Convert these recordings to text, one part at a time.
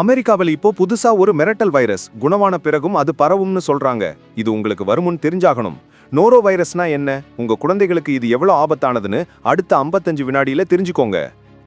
அமெரிக்காவில் இப்போ புதுசா ஒரு மிரட்டல் வைரஸ். குணமான பிறகும் அது பரவும்னு சொல்றாங்க. இது உங்களுக்கு வருமுன் தெரிஞ்சாகணும். நோரோ வைரஸ்னா என்ன? உங்க குழந்தைகளுக்கு இது எவ்வளவு ஆபத்தானதுன்னு அடுத்த 55 வினாடியில தெரிஞ்சுக்கோங்க.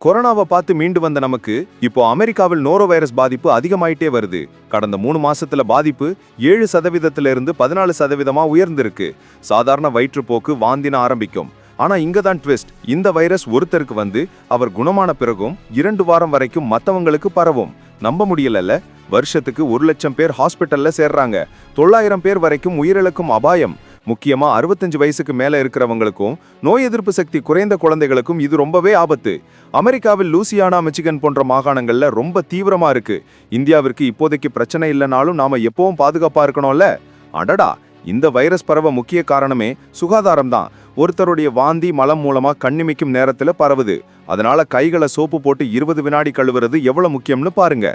கொரோனாவை பார்த்து மீண்டு வந்த நமக்கு இப்போ அமெரிக்காவில் நோரோ வைரஸ் பாதிப்பு அதிகமாயிட்டே வருது. கடந்த மூணு மாசத்துல பாதிப்பு ஏழு சதவீதத்திலிருந்து பதினாலு சதவீதமா உயர்ந்திருக்கு. சாதாரண வயிற்றுப்போக்கு வாந்தின ஆரம்பிக்கும். ஆனா இங்க தான் ட்விஸ்ட். இந்த வைரஸ் ஒருத்தருக்கு வந்து அவர் குணமான பிறகும் இரண்டு வாரம் வரைக்கும் மற்றவங்களுக்கு பரவும். நம்ப முடியலல்ல. வருஷத்துக்கு ஒரு லட்சம் பேர் ஹாஸ்பிட்டல்ல சேர்றாங்க. தொள்ளாயிரம் பேர் வரைக்கும் உயிரிழக்கும் அபாயம். முக்கியமா அறுபத்தஞ்சு வயசுக்கு மேல இருக்கிறவங்களுக்கும் நோய் எதிர்ப்பு சக்தி குறைந்த குழந்தைகளுக்கும் இது ரொம்பவே ஆபத்து. அமெரிக்காவில் லூசியானா மிச்சிகன் போன்ற மாகாணங்கள்ல ரொம்ப தீவிரமா இருக்கு. இந்தியாவிற்கு இப்போதைக்கு பிரச்சனை இல்லைனாலும் நாம எப்பவும் பாதுகாப்பா இருக்கணும்ல? அடடா! இந்த வைரஸ் பரவ முக்கிய காரணமே சுகாதாரம் தான் ஒருத்தருடைய வாந்தி மலம் மூலமா கண்ணிமிக்கும் நேரத்துல பரவுது. அதனால கைகளை சோப்பு போட்டு இருபது வினாடி கழுவுறது எவ்வளவு முக்கியம்னு பாருங்க.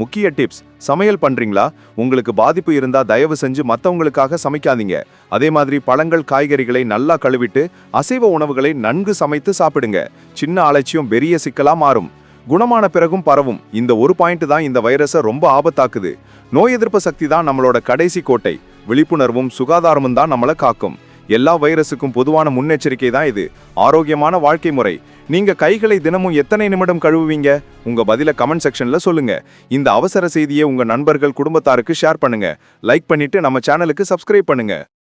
முக்கிய டிப்ஸ் சமையல் பண்றீங்களா? உங்களுக்கு பாதிப்பு இருந்தா தயவு செஞ்சு மத்தவங்களுக்காக சமைக்காதீங்க. அதே மாதிரி பழங்கள் காய்கறிகளை நல்லா கழுவிட்டு அசைவ உணவுகளை நன்கு சமைத்து சாப்பிடுங்க. சின்ன அலட்சியம் பெரிய சிக்கலா மாறும். குணமான பிறகும் பரவும். இந்த ஒரு பாயிண்ட் தான் இந்த வைரஸை ரொம்ப ஆபத்தாக்குது. நோய் எதிர்ப்பு சக்தி தான் நம்மளோட கடைசி கோட்டை. விழிப்புணர்வும் சுகாதாரமும் தான் நம்மளை காக்கும். எல்லா வைரஸுக்கும் பொதுவான முன்னெச்சரிக்கை தான் இது. ஆரோக்கியமான வாழ்க்கை முறை. நீங்க கைகளை தினமும் எத்தனை நிமிடம் கழுவுவீங்க? உங்க பதில கமெண்ட் செக்ஷன்ல சொல்லுங்க. இந்த அவசர செய்தியை உங்க நண்பர்கள் குடும்பத்தாருக்கு ஷேர் பண்ணுங்க. லைக் பண்ணிட்டு நம்ம சேனலுக்கு சப்ஸ்கிரைப் பண்ணுங்க.